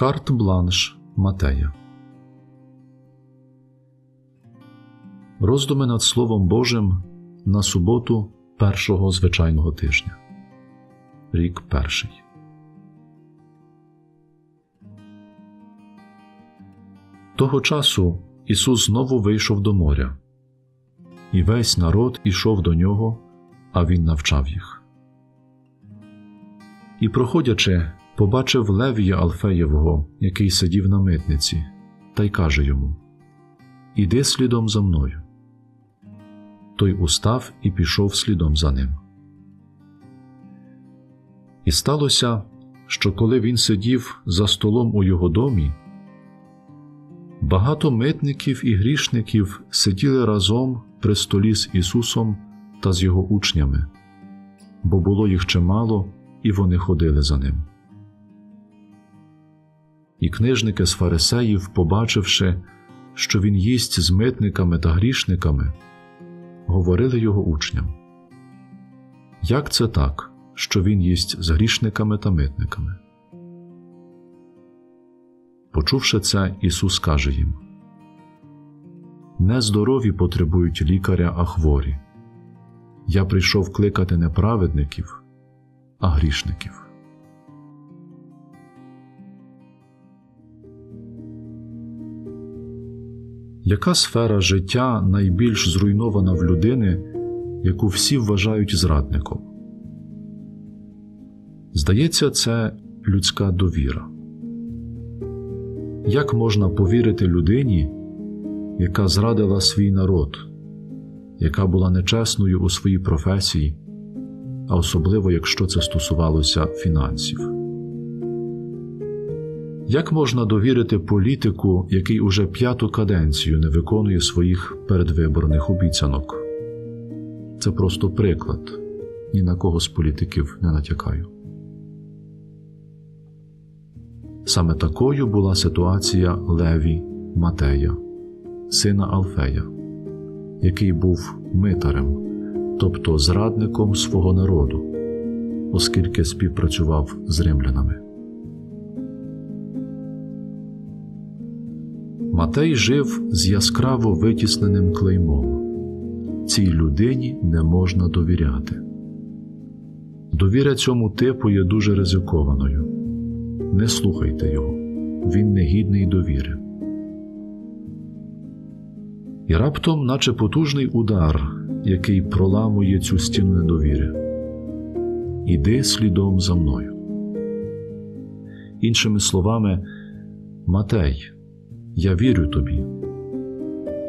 Карт-бланш Матея. Роздуми над Словом Божим на суботу першого звичайного тижня. Рік перший. Того часу Ісус знову вийшов до моря, і весь народ ішов до нього, а Він навчав їх. І, проходячи, побачив Левія Алфеєвого, який сидів на митниці, та й каже йому: Іди слідом за мною. Той устав і пішов слідом за ним. І сталося, що коли він сидів за столом у його домі, багато митників і грішників сиділи разом при столі з Ісусом та з його учнями, бо було їх чимало, і вони ходили за ним. І книжники з фарисеїв, побачивши, що він їсть з митниками та грішниками, говорили його учням. Як це так, що він їсть з грішниками та митниками? Почувши це, Ісус каже їм: Не здорові потребують лікаря, а хворі. Я прийшов кликати не праведників, а грішників. Яка сфера життя найбільш зруйнована в людини, яку всі вважають зрадником? Здається, це людська довіра. Як можна повірити людині, яка зрадила свій народ, яка була нечесною у своїй професії, а особливо якщо це стосувалося фінансів? Як можна довірити політику, який уже п'яту каденцію не виконує своїх передвиборних обіцянок? Це просто приклад, ні на кого з політиків не натякаю. Саме такою була ситуація Леві Матея, сина Алфея, який був митарем, тобто зрадником свого народу, оскільки співпрацював з римлянами. Матей жив з яскраво витісненим клеймом цій людині не можна довіряти. Довіря цьому типу є дуже ризикованою. Не слухайте його, він негідний довіри. І раптом, наче потужний удар, який проламує цю стіну недовіри. Іди слідом за мною. Іншими словами, Матей, я вірю тобі.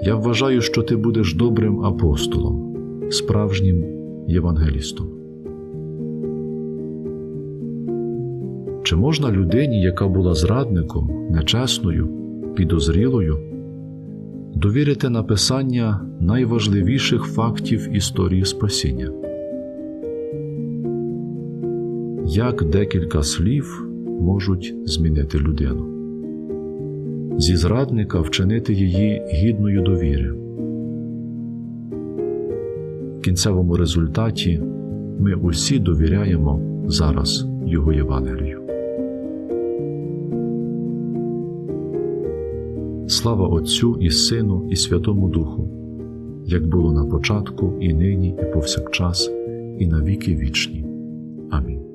Я вважаю, що ти будеш добрим апостолом, справжнім євангелістом. Чи можна людині, яка була зрадником, нечесною, підозрілою, довірити написання найважливіших фактів історії спасіння? Як декілька слів можуть змінити людину? Зі зрадника вчинити її гідною довіри. В кінцевому результаті ми усі довіряємо зараз Його Євангелію. Слава Отцю і Сину, і Святому Духу, як було на початку, і нині, і повсякчас, і на віки вічні. Амінь.